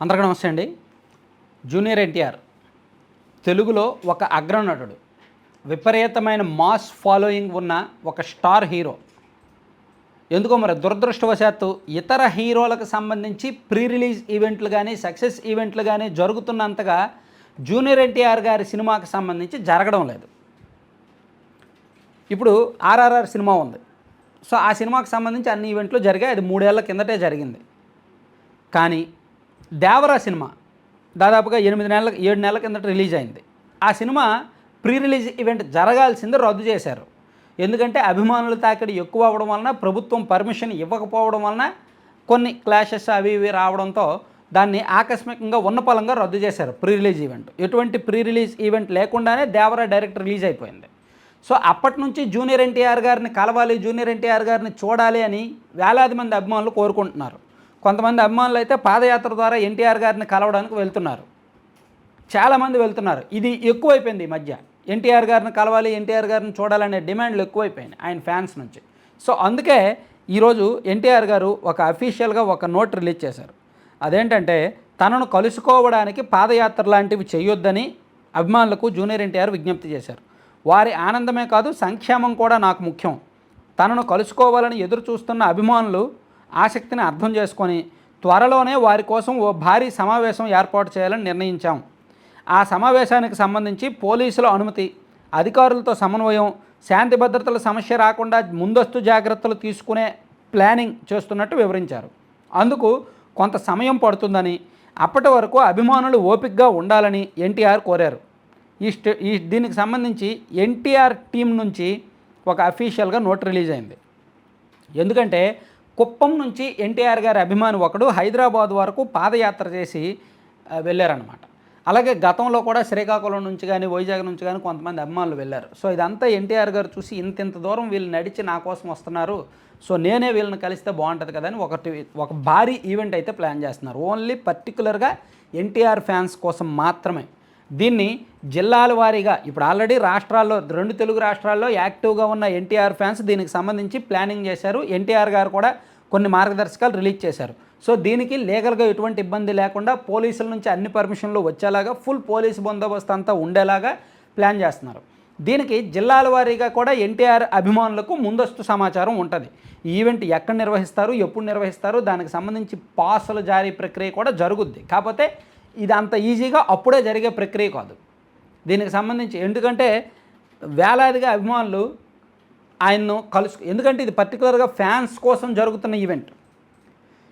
అందరికీ నమస్తే అండి. జూనియర్ ఎన్టీఆర్ తెలుగులో ఒక అగ్రనటుడు విపరీతమైన మాస్ ఫాలోయింగ్ ఉన్న ఒక స్టార్ హీరో. ఎందుకో మరి దురదృష్టవశాత్తు ఇతర హీరోలకు సంబంధించి ప్రీ రిలీజ్ ఈవెంట్లు కానీ సక్సెస్ ఈవెంట్లు కానీ జరుగుతున్నంతగా జూనియర్ ఎన్టీఆర్ గారి సినిమాకి సంబంధించి జరగడం లేదు. ఇప్పుడు ఆర్ఆర్ఆర్ సినిమా ఉంది. సో ఆ సినిమాకి సంబంధించి అన్ని ఈవెంట్లు జరిగాయి. అది మూడేళ్ళ కిందటే జరిగింది. కానీ దేవరా సినిమా దాదాపుగా ఎనిమిది నెలల ఏడు నెలల కిందట రిలీజ్ అయింది. ఆ సినిమా ప్రీ రిలీజ్ ఈవెంట్ జరగాల్సింది రద్దు చేశారు. ఎందుకంటే అభిమానుల తాకిడి ఎక్కువ అవ్వడం వలన ప్రభుత్వం పర్మిషన్ ఇవ్వకపోవడం వలన కొన్ని క్లాషెస్ అవి ఇవి రావడంతో దాన్ని ఆకస్మికంగా ఉన్నపలంగా రద్దు చేశారు ప్రీ రిలీజ్ ఈవెంట్. ఎటువంటి ప్రీ రిలీజ్ ఈవెంట్ లేకుండానే దేవరా డైరెక్ట్ రిలీజ్ అయిపోయింది. సో అప్పటి నుంచి జూనియర్ ఎన్టీఆర్ గారిని కలవాలి జూనియర్ ఎన్టీఆర్ గారిని చూడాలి అని వేలాది మంది అభిమానులు కోరుకుంటున్నారు. కొంతమంది అభిమానులు అయితే పాదయాత్ర ద్వారా ఎన్టీఆర్ గారిని కలవడానికి వెళ్తున్నారు. చాలామంది వెళ్తున్నారు. ఇది ఎక్కువైపోయింది ఈ మధ్య. ఎన్టీఆర్ గారిని కలవాలి ఎన్టీఆర్ గారిని చూడాలనే డిమాండ్లు ఎక్కువైపోయినాయి ఆయన ఫ్యాన్స్ నుంచి. సో అందుకే ఈరోజు ఎన్టీఆర్ గారు ఒక అఫీషియల్గా ఒక నోట్ రిలీజ్ చేశారు. అదేంటంటే తనను కలుసుకోవడానికి పాదయాత్ర లాంటివి చేయొద్దని అభిమానులకు జూనియర్ ఎన్టీఆర్ విజ్ఞప్తి చేశారు. వారి ఆనందమే కాదు సంక్షేమం కూడా నాకు ముఖ్యం. తనను కలుసుకోవాలని ఎదురు చూస్తున్న అభిమానులు ఆసక్తిని అర్థం చేసుకొని త్వరలోనే వారి కోసం ఓ భారీ సమావేశం ఏర్పాటు చేయాలని నిర్ణయించాం. ఆ సమావేశానికి సంబంధించి పోలీసుల అనుమతి అధికారులతో సమన్వయం శాంతి భద్రతల సమస్య రాకుండా ముందస్తు జాగ్రత్తలు తీసుకునే ప్లానింగ్ చేస్తున్నట్టు వివరించారు. అందుకు కొంత సమయం పడుతుందని అప్పటి వరకు అభిమానులు ఓపిక్గా ఉండాలని ఎన్టీఆర్ కోరారు. ఈ స్టే ఈ దీనికి సంబంధించి ఎన్టీఆర్ టీం నుంచి ఒక అఫీషియల్గా నోట్ రిలీజ్ అయింది. ఎందుకంటే కుప్పం నుంచి ఎన్టీఆర్ గారి అభిమాని ఒకడు హైదరాబాద్ వరకు పాదయాత్ర చేసి వెళ్ళారనమాట అలాగే గతంలో కూడా శ్రీకాకుళం నుంచి కానీ వైజాగ్ నుంచి కానీ కొంతమంది అభిమానులు వెళ్ళారు. సో ఇదంతా ఎన్టీఆర్ గారు చూసి ఇంత ఇంత దూరం వీళ్ళు నడిచి నా కోసం వస్తున్నారు. సో నేనే వీళ్ళని కలిస్తే బాగుంటుంది కదా అని ఒకటి ఒక భారీ ఈవెంట్ అయితే ప్లాన్ చేస్తున్నారు. ఓన్లీ పర్టికులర్గా ఎన్టీఆర్ ఫ్యాన్స్ కోసం మాత్రమే. దీన్ని జిల్లాల వారీగా ఇప్పుడు ఆల్రెడీ రాష్ట్రాల్లో రెండు తెలుగు రాష్ట్రాల్లో యాక్టివ్గా ఉన్న ఎన్టీఆర్ ఫ్యాన్స్ దీనికి సంబంధించి ప్లానింగ్ చేశారు. ఎన్టీఆర్ గారు కూడా కొన్ని మార్గదర్శకాలు రిలీజ్ చేశారు. సో దీనికి లీగల్గా ఎటువంటి ఇబ్బంది లేకుండా పోలీసుల నుంచి అన్ని పర్మిషన్లు వచ్చేలాగా ఫుల్ పోలీస్ బందోబస్తు అంతా ఉండేలాగా ప్లాన్ చేస్తున్నారు. దీనికి జిల్లాల వారీగా కూడా ఎన్టీఆర్ అభిమానులకు ముందస్తు సమాచారం ఉంటుంది. ఈవెంట్ ఎక్కడ నిర్వహిస్తారు ఎప్పుడు నిర్వహిస్తారు దానికి సంబంధించి పాసుల జారీ ప్రక్రియ కూడా జరుగుద్ది. కాకపోతే ఇది అంత ఈజీగా అప్పుడే జరిగే ప్రక్రియ కాదు. దీనికి సంబంధించి ఎందుకంటే వేలాదిగా అభిమానులు ఆయన్ను కలుసు ఎందుకంటే ఇది పర్టికులర్గా ఫ్యాన్స్ కోసం జరుగుతున్న ఈవెంట్.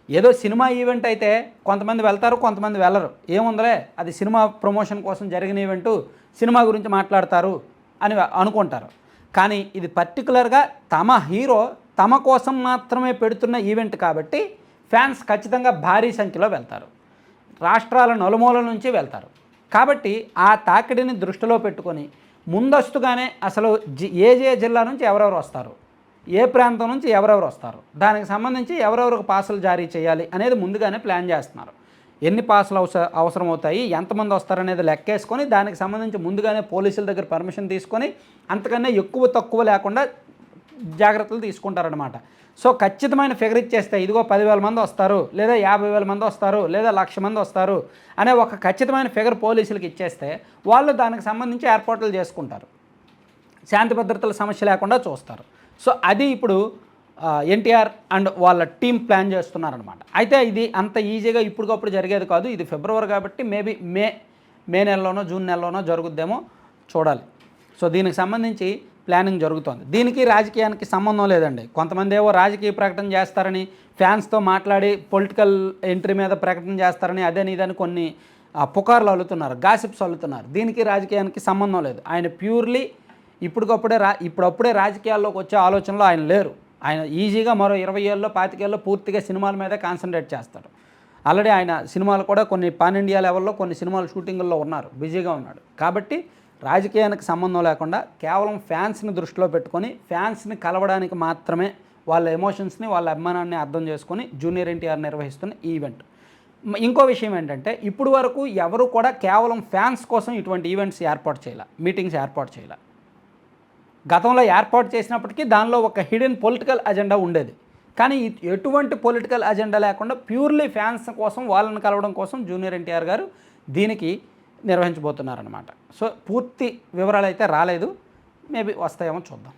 ఏదో సినిమా ఈవెంట్ అయితే కొంతమంది వెళ్తారు కొంతమంది వెళ్ళరు. ఏముందలే అది సినిమా ప్రమోషన్ కోసం జరిగిన ఈవెంటు సినిమా గురించి మాట్లాడతారు అని అనుకుంటారు. కానీ ఇది పర్టికులర్గా తమ హీరో తమ కోసం మాత్రమే పెడుతున్న ఈవెంట్ కాబట్టి ఫ్యాన్స్ ఖచ్చితంగా భారీ సంఖ్యలో వెళ్తారు. రాష్ట్రాల నలుమూల నుంచి వెళ్తారు. కాబట్టి ఆ తాకిడిని దృష్టిలో పెట్టుకొని ముందస్తుగానే అసలు జి ఏ ఏ జిల్లా నుంచి ఎవరెవరు వస్తారు? ఏ ప్రాంతం నుంచి ఎవరెవరు వస్తారు? దానికి సంబంధించి ఎవరెవరికి పాసులు జారీ చేయాలి అనేది ముందుగానే ప్లాన్ చేస్తున్నారు. ఎన్ని పాసులు అవస అవసరం అవుతాయి ఎంతమంది వస్తారనేది లెక్కేసుకొని దానికి సంబంధించి ముందుగానే పోలీసుల దగ్గర పర్మిషన్ తీసుకొని అంతకన్నా ఎక్కువ తక్కువ లేకుండా జాగ్రత్తలు తీసుకుంటారనమాట సో ఖచ్చితమైన ఫిగర్ ఇచ్చేస్తే ఇదిగో పదివేల మంది వస్తారు లేదా యాభై వేల మంది వస్తారు లేదా లక్ష మంది వస్తారు అనే ఒక ఖచ్చితమైన ఫిగర్ పోలీసులకు ఇచ్చేస్తే వాళ్ళు దానికి సంబంధించి ఏర్పాట్లు చేసుకుంటారు. శాంతి భద్రతల సమస్య లేకుండా చూస్తారు. సో అది ఇప్పుడు ఎన్టీఆర్ అండ్ వాళ్ళ టీం ప్లాన్ చేస్తున్నారనమాట అయితే ఇది అంత ఈజీగా ఇప్పటికప్పుడు జరిగేది కాదు. ఇది ఫిబ్రవరి కాబట్టి మేబీ మే మే నెలలోనో జూన్ నెలలోనో జరుగుద్దేమో చూడాలి. సో దీనికి సంబంధించి ప్లానింగ్ జరుగుతోంది. దీనికి రాజకీయానికి సంబంధం లేదండి. కొంతమంది ఏవో రాజకీయ ప్రకటన చేస్తారని ఫ్యాన్స్తో మాట్లాడి పొలిటికల్ ఎంట్రీ మీద ప్రకటన చేస్తారని అదే ఇదని కొన్ని పుకార్లు అల్లుతున్నారు గాసిప్స్ అల్లుతున్నారు. దీనికి రాజకీయానికి సంబంధం లేదు. ఆయన ప్యూర్లీ ఇప్పటికప్పుడే రా ఇప్పుడప్పుడే రాజకీయాల్లోకి వచ్చే ఆలోచనలో ఆయన లేరు. ఆయన ఈజీగా మరో ఇరవై ఏళ్ళలో పాతికేళ్ళలో పూర్తిగా సినిమాల మీదే కాన్సన్ట్రేట్ చేస్తారు ఆల్రెడీ ఆయన సినిమాలు కూడా కొన్ని పాన్ ఇండియా లెవెల్లో కొన్ని సినిమాలు షూటింగుల్లో ఉన్నారు. బిజీగా ఉన్నాడు. కాబట్టి రాజకీయానికి సంబంధం లేకుండా కేవలం ఫ్యాన్స్ని దృష్టిలో పెట్టుకొని ఫ్యాన్స్ని కలవడానికి మాత్రమే వాళ్ళ ఎమోషన్స్ని వాళ్ళ అభిమానాన్ని అర్థం చేసుకొని జూనియర్ ఎన్టీఆర్ నిర్వహిస్తున్న ఈవెంట్. ఇంకో విషయం ఏంటంటే ఇప్పుడు వరకు ఎవరు కూడా కేవలం ఫ్యాన్స్ కోసం ఇటువంటి ఈవెంట్స్ ఏర్పాటు చేయాల మీటింగ్స్ ఏర్పాటు చేయాల. గతంలో ఏర్పాటు చేసినప్పటికీ దానిలో ఒక హిడెన్ పొలిటికల్ అజెండా ఉండేది. కానీ ఎటువంటి పొలిటికల్ అజెండా లేకుండా ప్యూర్లీ ఫ్యాన్స్ కోసం వాళ్ళని కలవడం కోసం జూనియర్ ఎన్టీఆర్ గారు దీనికి నిర్వహించబోతున్నారనమాట సో పూర్తి వివరాలు అయితే రాలేదు. మేబీ వస్తాయేమో చూద్దాం.